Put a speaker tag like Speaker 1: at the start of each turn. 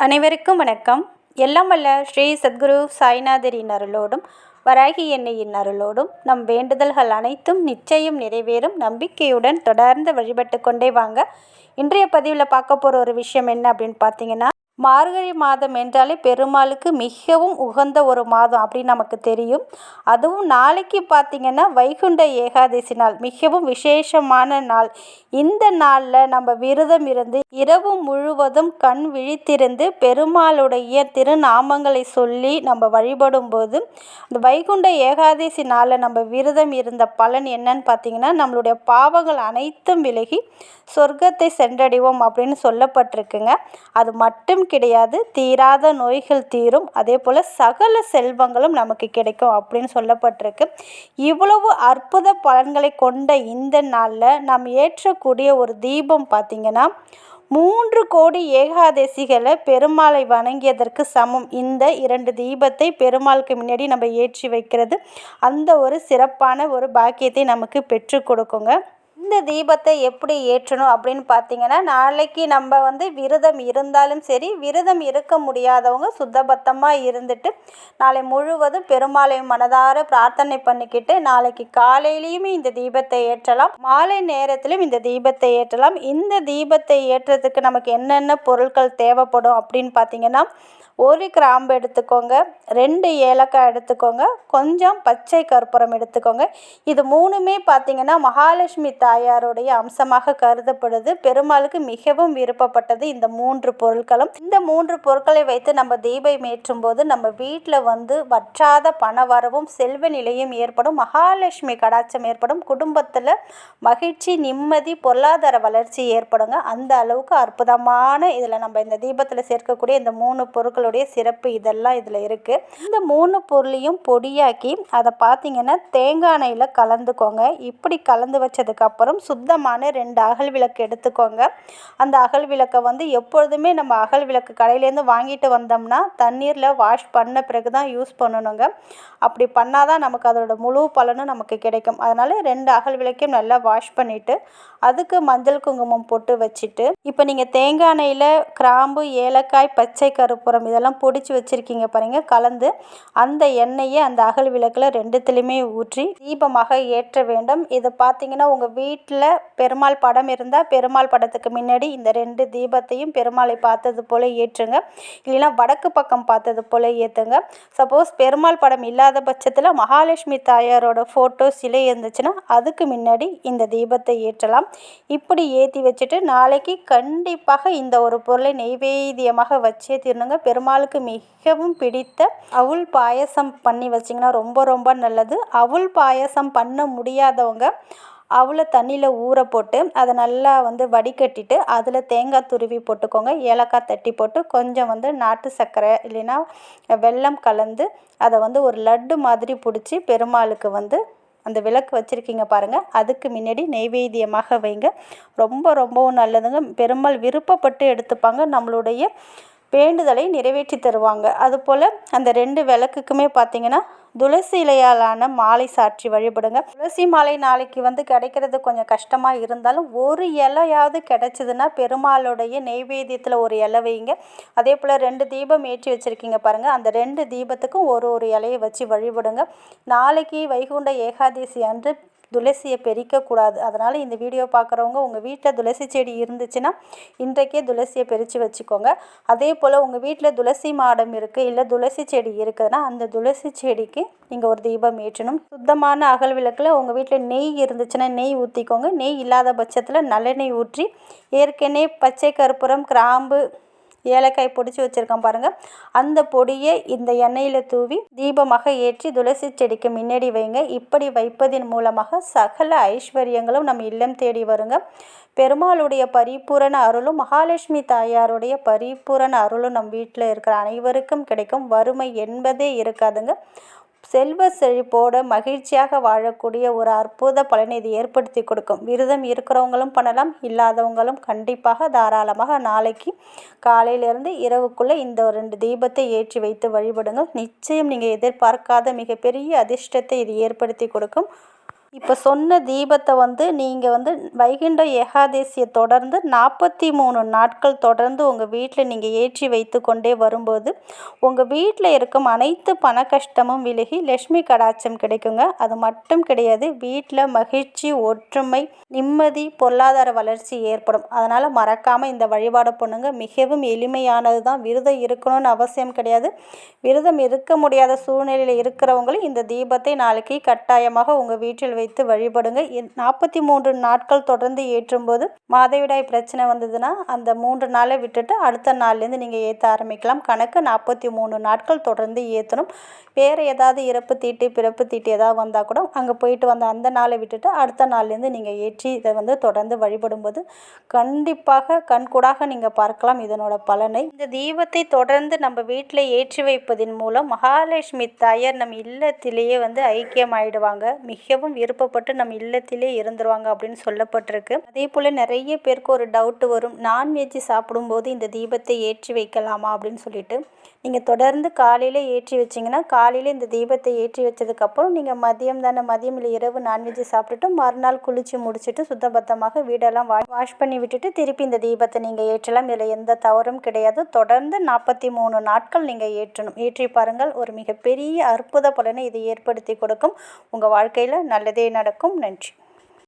Speaker 1: அனைவருக்கும் வணக்கம். எல்லாம் வல்ல ஸ்ரீ சத்குரு சாய்நாதரின் அருளோடும் வராகி எண்ணெயின் அருளோடும் நம் வேண்டுதல்கள் அனைத்தும் நிச்சயம் நிறைவேறும். நம்பிக்கையுடன் தொடர்ந்து வழிபட்டு கொண்டே வாங்க. இன்றைய பதிவில் பார்க்க போகிற ஒரு விஷயம் என்ன அப்படின்னு பார்த்தீங்கன்னா மார்கழி மாதம் என்றாலே பெருமாளுக்கு மிகவும் உகந்த ஒரு மாதம் அப்படின்னு நமக்கு தெரியும். அதுவும் நாளைக்கு பார்த்திங்கன்னா வைகுண்ட ஏகாதசி நாள் மிகவும் விசேஷமான நாள். இந்த நாளில் நம்ம விரதம் இருந்து இரவு முழுவதும் கண் விழித்திருந்து பெருமாளுடைய திருநாமங்களை சொல்லி நம்ம வழிபடும் போது இந்த வைகுண்ட ஏகாதசி நாளில் நம்ம விரதம் இருந்த பலன் என்னன்னு பார்த்திங்கன்னா நம்மளுடைய பாவங்கள் அனைத்தும் விலகி சொர்க்கத்தை சென்றடைவோம் அப்படின்னு சொல்லப்பட்டிருக்குங்க. அது மட்டும் கிடையாது. தீராத நோய்கள் தீரும். அதே போல் சகல செல்வங்களும் நமக்கு கிடைக்கும் அப்படின்னு சொல்லப்பட்டிருக்கு. இவ்வளவு அற்புத பலன்களை கொண்ட இந்த நாளில் நாம் ஏற்றக்கூடிய ஒரு தீபம் பார்த்திங்கன்னா மூன்று கோடி ஏகாதசிகளை பெருமாளை வணங்கியதற்கு சமம். இந்த இரண்டு தீபத்தை பெருமாளுக்கு முன்னாடி நம்ம ஏற்றி வைக்கிறது அந்த ஒரு சிறப்பான ஒரு பாக்கியத்தை நமக்கு பெற்று கொடுக்குங்க. இந்த தீபத்தை எப்படி ஏற்றணும் அப்படின்னு பார்த்தீங்கன்னா நாளைக்கு நம்ம வந்து விரதம் இருந்தாலும் சரி விரதம் இருக்க முடியாதவங்க சுத்தபத்தமாக இருந்துட்டு நாளை முழுவதும் பெருமாளை மனதார பிரார்த்தனை பண்ணிக்கிட்டு நாளைக்கு காலையிலையுமே இந்த தீபத்தை ஏற்றலாம். மாலை நேரத்திலும் இந்த தீபத்தை ஏற்றலாம். இந்த தீபத்தை ஏற்றுறதுக்கு நமக்கு என்னென்ன பொருட்கள் தேவைப்படும் அப்படின்னு பார்த்தீங்கன்னா ஒரு கிராம்பு எடுத்துக்கோங்க ரெண்டு ஏலக்காய் எடுத்துக்கோங்க கொஞ்சம் பச்சை கற்பூரம் எடுத்துக்கோங்க. இது மூணுமே பார்த்திங்கன்னா மகாலட்சுமி தாயாருடைய அம்சமாக கருதப்படுது. பெருமாளுக்கு மிகவும் விருப்பப்பட்டது இந்த மூன்று பொருட்களும். இந்த மூன்று பொருட்களை வைத்து நம்ம தீபம் ஏற்றும் போது நம்ம வீட்டில் வந்து வற்றாத பண வரவும் செல்வ நிலையும் ஏற்படும் மகாலட்சுமி கடாட்சம் ஏற்படும் குடும்பத்தில் மகிழ்ச்சி நிம்மதி பொருளாதார வளர்ச்சி ஏற்படுங்க. அந்த அளவுக்கு அற்புதமான இதில் நம்ம இந்த தீபத்தில் சேர்க்கக்கூடிய இந்த மூணு பொருட்கள் அதோடைய சிறப்பு இதெல்லாம் இதில் இருக்குது இந்த மூணு பொருளையும் பொடியாக்கி அதை பார்த்தீங்கன்னா தேங்காய் எண்ணெயில் கலந்துக்கோங்க. இப்படி கலந்து வச்சதுக்கப்புறம் சுத்தமான ரெண்டு அகல் விளக்கு எடுத்துக்கோங்க. அந்த அகல் விளக்கை வந்து எப்பொழுதுமே நம்ம அகல் விளக்கு கடையிலேருந்து வாங்கிட்டு வந்தோம்னா தண்ணீரில் வாஷ் பண்ண பிறகு தான் யூஸ் பண்ணணுங்க. அப்படி பண்ணால் தான் நமக்கு அதோட முழு பலனும் நமக்கு கிடைக்கும். அதனால் ரெண்டு அகல் விளக்கையும் நல்லா வாஷ் பண்ணிவிட்டு அதுக்கு மஞ்சள் குங்குமம் போட்டு வச்சுட்டு இப்போ நீங்கள் தேங்காய் எண்ணெயில் கிராம்பு ஏலக்காய் பச்சை கருப்புரம் இதை இதெல்லாம் பொடிச்சு வச்சுருக்கீங்க பாருங்கள் கலந்து அந்த எண்ணெயை அந்த அகல் விளக்கில் ரெண்டுத்துலேயுமே ஊற்றி தீபமாக ஏற்ற வேண்டும். இதை பார்த்தீங்கன்னா உங்கள் வீட்டில் பெருமாள் படம் இருந்தால் பெருமாள் படத்துக்கு முன்னாடி இந்த ரெண்டு தீபத்தையும் பெருமாளை பார்த்தது போல் ஏற்றுங்க. இல்லைன்னா வடக்கு பக்கம் பார்த்தது போல் ஏற்றுங்க சப்போஸ் பெருமாள் படம் இல்லாத பட்சத்தில் மகாலட்சுமி தாயாரோட ஃபோட்டோ சிலை இருந்துச்சுன்னா அதுக்கு முன்னாடி இந்த தீபத்தை ஏற்றலாம். இப்படி ஏற்றி வச்சுட்டு நாளைக்கு கண்டிப்பாக இந்த ஒரு பொருளை நெய்வேத்தியமாக வச்சே தீரணுங்க. பெருமாள் பெருமாளுக்கு மிகவும் பிடித்த அவுள் பாயசம் பண்ணி வச்சிங்கன்னா ரொம்ப ரொம்ப நல்லது. அவுள் பாயசம் பண்ண முடியாதவங்க அவளை தண்ணியில் ஊற போட்டு அதை நல்லா வந்து வடிகட்டிட்டு அதில் தேங்காய் துருவி போட்டுக்கோங்க. ஏலக்காய் தட்டி போட்டு கொஞ்சம் வந்து நாட்டு சர்க்கரை இல்லைன்னா வெல்லம் கலந்து அதை வந்து ஒரு லட்டு மாதிரி பிடிச்சி பெருமாளுக்கு வந்து அந்த விளக்கு வச்சுருக்கீங்க பாருங்கள் அதுக்கு முன்னாடி நெய்வேத்தியமாக வைங்க. ரொம்ப ரொம்பவும் நல்லதுங்க. பெருமாள் விருப்பப்பட்டு எடுத்துப்பாங்க. நம்மளுடைய வேண்டுதலை நிறைவேற்றி தருவாங்க. அதுபோல் அந்த ரெண்டு விளக்குக்குமே பார்த்திங்கன்னா துளசி இலையாலான மாலை சாற்றி வழிபடுங்க. துளசி மாலை நாளைக்கு வந்து கிடைக்கிறது கொஞ்சம் கஷ்டமாக இருந்தாலும் ஒரு இலையாவது கிடைச்சதுன்னா பெருமாளுடைய நெய்வேத்தியத்தில் ஒரு இலை வைங்க. அதே போல் ரெண்டு தீபம் ஏற்றி வச்சுருக்கீங்க பாருங்கள் அந்த ரெண்டு தீபத்துக்கும் ஒரு ஒரு இலையை வச்சு வழிபடுங்க. நாளைக்கு வைகுண்ட ஏகாதசி அன்று துளசியை பெரிக்கக்கூடாது. அதனால் இந்த வீடியோ பார்க்குறவங்க உங்கள் வீட்டில் துளசி செடி இருந்துச்சுன்னா இன்றைக்கே துளசியை பறித்து வச்சுக்கோங்க. அதே போல் உங்கள் வீட்டில் துளசி மாடம் இருக்குது இல்லை துளசி செடி இருக்குதுன்னா அந்த துளசி செடிக்கு நீங்கள் ஒரு தீபம் ஏற்றணும். சுத்தமான அகல் விளக்கில் உங்கள் வீட்டில் நெய் இருந்துச்சுன்னா நெய் ஊற்றிக்கோங்க நெய் இல்லாத பட்சத்தில் நல்லெண்ணெய் ஊற்றி ஏற்கனவே பச்சை கற்பூரம் கிராம்பு ஏலக்காய் பொடிச்சு வச்சுருக்கேன் பாருங்கள் அந்த பொடியை இந்த எண்ணெயில் தூவி தீபமாக ஏற்றி துளசி செடிக்கு முன்னாடி வைங்க. இப்படி வைப்பதன் மூலமாக சகல ஐஸ்வர்யங்களும் நம் இல்லம் தேடி வருங்க. பெருமாளுடைய பரிபூரண அருளும் மகாலட்சுமி தாயாருடைய பரிபூரண அருளும் நம் வீட்டில் இருக்கிற அனைவருக்கும் கிடைக்கும். வறுமை என்பதே இருக்காதுங்க. செல்வ செழிப்போடு மகிழ்ச்சியாக வாழக்கூடிய ஒரு அற்புத பலனை இது ஏற்படுத்தி கொடுக்கும். விரதம் இருக்கிறவங்களும் பண்ணலாம் இல்லாதவங்களும் கண்டிப்பாக தாராளமாக நாளைக்கு காலையிலேருந்து இரவுக்குள்ளே இந்த ரெண்டு தீபத்தை ஏற்றி வைத்து வழிபடுங்கள். நிச்சயம் நீங்கள் எதிர்பார்க்காத மிகப்பெரிய அதிர்ஷ்டத்தை இது ஏற்படுத்தி கொடுக்கும். இப்போ சொன்ன தீபத்தை வந்து நீங்கள் வந்து வைகுண்ட ஏகாதசியை தொடர்ந்து நாற்பத்தி மூணு நாட்கள் தொடர்ந்து உங்கள் வீட்டில் நீங்கள் ஏற்றி வைத்து கொண்டே வரும்போது உங்கள் வீட்டில் இருக்கும் அனைத்து பண கஷ்டமும் விலகி லட்சுமி கடாட்சம் கிடைக்குங்க. அது மட்டும் கிடையாது வீட்டில் மகிழ்ச்சி ஒற்றுமை நிம்மதி பொருளாதார வளர்ச்சி ஏற்படும். அதனால் மறக்காமல் இந்த வழிபாடு பண்ணுங்க. மிகவும் எளிமையானது தான். விரதம் இருக்கணும்னு அவசியம் கிடையாது. விரதம் இருக்க முடியாத சூழ்நிலையில் இருக்கிறவங்களும் இந்த தீபத்தை நாளைக்கு கட்டாயமாக உங்கள் வீட்டில் வைத்து வழிபடுங்க நாற்பத்தி மூன்று நாட்கள் தொடர்ந்து ஏற்றும்போது மாதவிடாய் பிரச்சனை வந்ததுன்னா அந்த மூன்று நாளை விட்டுட்டு அடுத்த நாள்லேருந்து நீங்கள் ஏற்ற ஆரம்பிக்கலாம். கணக்கு நாற்பத்தி மூணு நாட்கள் தொடர்ந்து ஏற்றணும். வேறு ஏதாவது இறப்பு தீட்டு பிறப்பு தீட்டு ஏதாவது வந்தால் கூட அங்கே போயிட்டு வந்த அந்த நாளை விட்டுட்டு அடுத்த நாள்லேருந்து நீங்கள் ஏற்றி இதை வந்து தொடர்ந்து வழிபடும்போது கண்டிப்பாக கண்கூடாக நீங்கள் பார்க்கலாம் இதனோட பலனை. இந்த தீபத்தை தொடர்ந்து நம்ம வீட்டில் ஏற்றி வைப்பதன் மூலம் மகாலட்சுமி தாயார் நம் இல்லத்திலேயே வந்து ஐக்கியமாயிடுவாங்க. மிகவும் விருப்பப்பட்டு நம் இல்லத்திலே இருந்துருவாங்க அப்படின்னு சொல்லப்பட்டிருக்கு. அதே போல் நிறைய பேருக்கு ஒரு டவுட்டு வரும். நான்வெஜ் சாப்பிடும்போது இந்த தீபத்தை ஏற்றி வைக்கலாமா அப்படின்னு சொல்லிட்டு. நீங்கள் தொடர்ந்து காலையில் ஏற்றி வச்சிங்கன்னா காலையில் இந்த தீபத்தை ஏற்றி வச்சதுக்கப்புறம் நீங்கள் மதியம் தானே மதியம் இல்லை இரவு நான்வெஜ் சாப்பிட்டுட்டு மறுநாள் குளித்து முடிச்சுட்டு சுத்தபத்தமாக வீடெல்லாம் வா வாஷ் பண்ணி விட்டுட்டு திருப்பி இந்த தீபத்தை நீங்கள் ஏற்றலாம். இதில் எந்த தவறும் கிடையாது. தொடர்ந்து நாற்பத்தி மூணு நாட்கள் நீங்கள் ஏற்றணும். ஏற்றி பாருங்கள். ஒரு மிகப்பெரிய அற்புத பலனை இது ஏற்படுத்தி கொடுக்கும். உங்கள் வாழ்க்கையில் நல்லது நல்லதே நடக்கும். நன்றி.